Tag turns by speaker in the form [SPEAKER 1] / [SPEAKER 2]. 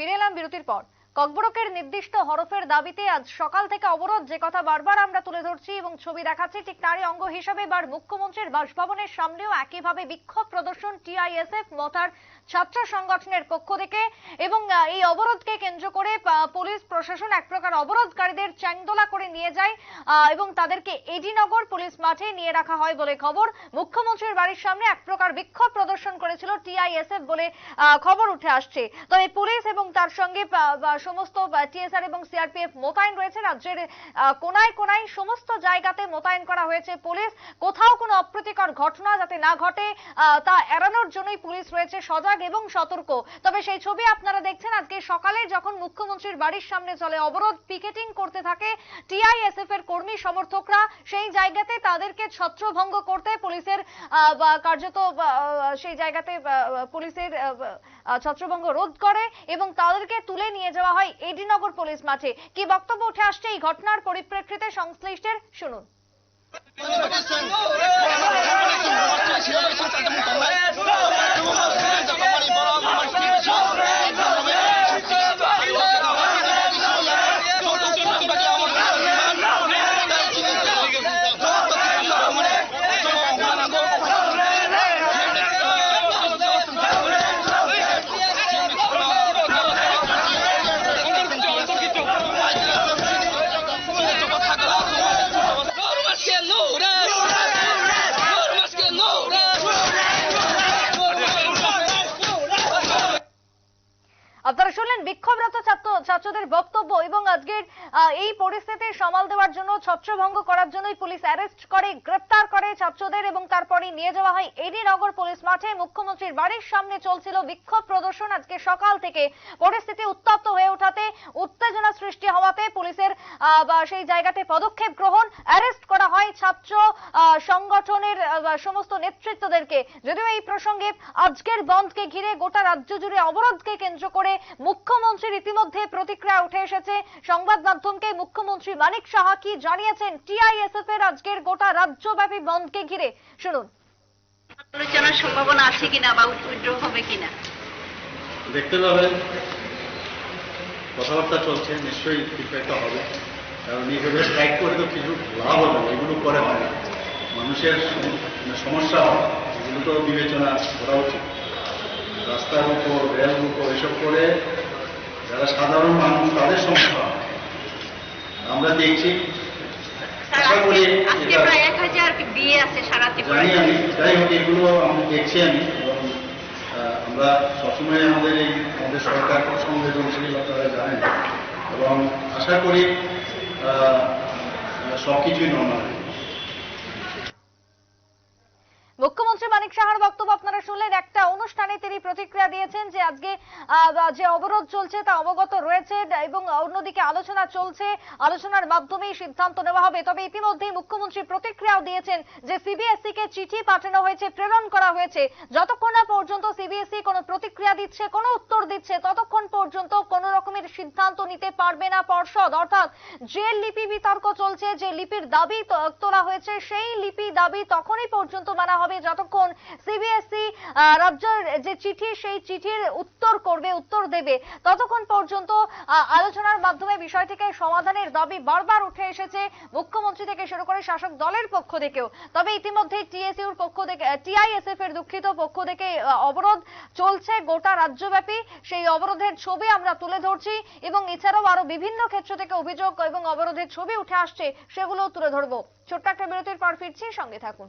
[SPEAKER 1] ফিরে এলাম বিরতির পর। ককবরকের নির্দিষ্ট হরফের দাবিতে আজ সকাল থেকে অবরোধ। যে কথা বারবার আমরা তুলে ধরছি এবং ছবি দেখাচ্ছি, ঠিক তারই অঙ্গ হিসেবে এবার মুখ্যমন্ত্রীর বাসভবনের সামনেও একইভাবে বিক্ষোভ প্রদর্শন টিআইএসএফ মতার ছাত্র সংগঠনের পক্ষ থেকে। এবং এই অবরোধকে কেন্দ্র করে পুলিশ, প্রশাসন এক প্রকার অবরোধকারীদের চ্যাংদোলা করে নিয়ে যায় এবং তাদেরকে এডিনগর পুলিশ মাঠে নিয়ে রাখা হয় বলে খবর। মুখ্যমন্ত্রীর বাড়ির সামনে এক প্রকার বিক্ষোভ প্রদর্শন করেছিল টিআইএসএফ বলে খবর উঠে আসছে। তবে পুলিশ এবং তার সঙ্গে সমস্ত টিএসআর এবং সিআরপিএফ মোতায়েন রয়েছে। রাজ্যের কোনায় কোনায় সমস্ত জায়গাতে মোতায়েন করা হয়েছে পুলিশ। কোথাও কোনো অপ্রীতিকর ঘটনা যাতে না ঘটে তা এড়ানোর জন্যই পুলিশ রয়েছে সজাগ এবং সতর্ক। তবে সেই ছবি আপনারা দেখছেন, আজকে সকালে যখন মুখ্যমন্ত্রীর বাড়ির সামনে চলে অবরোধ পিকেটিং করতে থাকে টিআইএসএফ এর কর্মী সমর্থকরা, সেই জায়গাতে তাদেরকে ছত্রভঙ্গ করতে পুলিশের কার্যত সেই জায়গাতে পুলিশের ছত্রভঙ্গ রোধ করে এবং তাদেরকে তুলে নিয়ে যাওয়া হয় এডিনগর পুলিশ মাঠে কি বক্তব্য উঠে আসছে এই ঘটনার পরিপ্রেক্ষিতে সংশ্লিষ্টের শুনুন বিক্ষোভরত ছাত্র, ছাত্রদের বক্তব্য এবং আজকের এই পরিস্থিতি সামাল দেওয়ার জন্য, ছত্রভঙ্গ করার জন্যই পুলিশ অ্যারেস্ট করে, গ্রেপ্তার করে ছাত্রদের এবং তারপরে নিয়ে যাওয়া হয় এডি নগর পুলিশ মাঠে। মুখ্যমন্ত্রীর বাড়ির সামনে চলছিল বিক্ষোভ প্রদর্শন আজকে সকাল থেকে। পরিস্থিতি উত্তপ্ত হয়ে ওঠাতে উত্তেজনা সৃষ্টি হওয়াতে পুলিশের সেই জায়গাতে পদক্ষেপ গ্রহণ, অ্যারেস্ট হয় ছাত্র আহ, সংগঠনের সমস্ত নেতৃত্বদেরকে যদিও এই প্রসঙ্গে আজকের বন্ধকে ঘিরে গোটা রাজ্য জুড়ে অবরোধকে কেন্দ্র করে মুখ্যমন্ত্রীর ইতিমধ্যে প্রতিক্রিয়া উঠে এসেছে। সংবাদ মাধ্যমকে মুখ্যমন্ত্রী মানিক সাহা কি জানিয়েছেন টিআইএসএফ এর আজকের গোটা রাজ্যব্যাপী বন্ধকে ঘিরে। শুনুন।
[SPEAKER 2] আলোচনার সম্ভাবনা আছে কিনা বা উইথড্র হবে কিনা?
[SPEAKER 3] দেখতে পাবেন কথাবার্তা চলছে নিশ্চয়ই কিছু একটা হবে। কারণ এইভাবে স্ট্রাইক করে তো কিছু লাভ হবে এগুলো করে হয় না। মানুষের মানে সমস্যা হয় এগুলো তো বিবেচনা করা উচিত। রাস্তার উপর রেল উপর এসব করে যারা সাধারণ মানুষ তাদের সমস্যা আমরা দেখছি আশা করি জানি আমি যাই হোক এগুলো আমি দেখছি আমি আমরা সবসময় আমাদের এই আমাদের সরকার খুব সংবেদনশীল আপনারা জানেন এবং আশা করি शौकी चुनाव मुख्यमंत्री
[SPEAKER 1] মুখ্যমন্ত্রী মানিক সাহার বক্তব্য আপনারা শুনলেন। একটা অনুষ্ঠানে তিনি প্রতিক্রিয়া দিয়েছেন যে আজকে যে অবরোধ চলছে তা অবগত রয়েছে এবং অন্যদিকে আলোচনা চলছে। আলোচনার মাধ্যমেই সিদ্ধান্ত নেওয়া হবে। তবে ইতিমধ্যেই মুখ্যমন্ত্রী প্রতিক্রিয়াও দিয়েছেন যে সিবিএসই কে চিঠি পাঠানো হয়েছে, প্রেরণ করা হয়েছে। যতক্ষণ না পর্যন্ত সিবিএসই কোনো প্রতিক্রিয়া দিচ্ছে, কোনো উত্তর দিচ্ছে, ততক্ষণ পর্যন্ত কোনো রকমের সিদ্ধান্ত নিতে পারবে না পর্ষদ। অর্থাৎ যে লিপি বিতর্ক চলছে, যে লিপির দাবি তোলা হয়েছে, সেই লিপি দাবি তখনই পর্যন্ত মানা হবে, যতক্ষণ সিবিএসই রাজ্যের যে চিঠি, সেই চিঠির উত্তর করবে, উত্তর দেবে। ততক্ষণ পর্যন্ত আলোচনার মাধ্যমে বিষয়টিকে সমাধানের দাবি বারবার উঠে এসেছে মুখ্যমন্ত্রী থেকে শুরু করে শাসক দলের পক্ষ থেকেও। তবে ইতিমধ্যে টিএসইউর পক্ষ থেকে টিআইএসএফ এর দুঃখিত পক্ষ থেকে অবরোধ চলছে গোটা রাজ্যব্যাপী। সেই অবরোধের ছবি আমরা তুলে ধরছি এবং এছাড়াও আরও বিভিন্ন ক্ষেত্র থেকে অভিযোগ এবং অবরোধের ছবি উঠে আসছে, সেগুলোও তুলে ধরবো। ছোট্ট একটা বিরতির পর ফিরছি, সঙ্গে থাকুন।